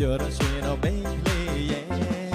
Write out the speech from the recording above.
ပြောတော့ရှင်တော့မိန်လေးရဲ့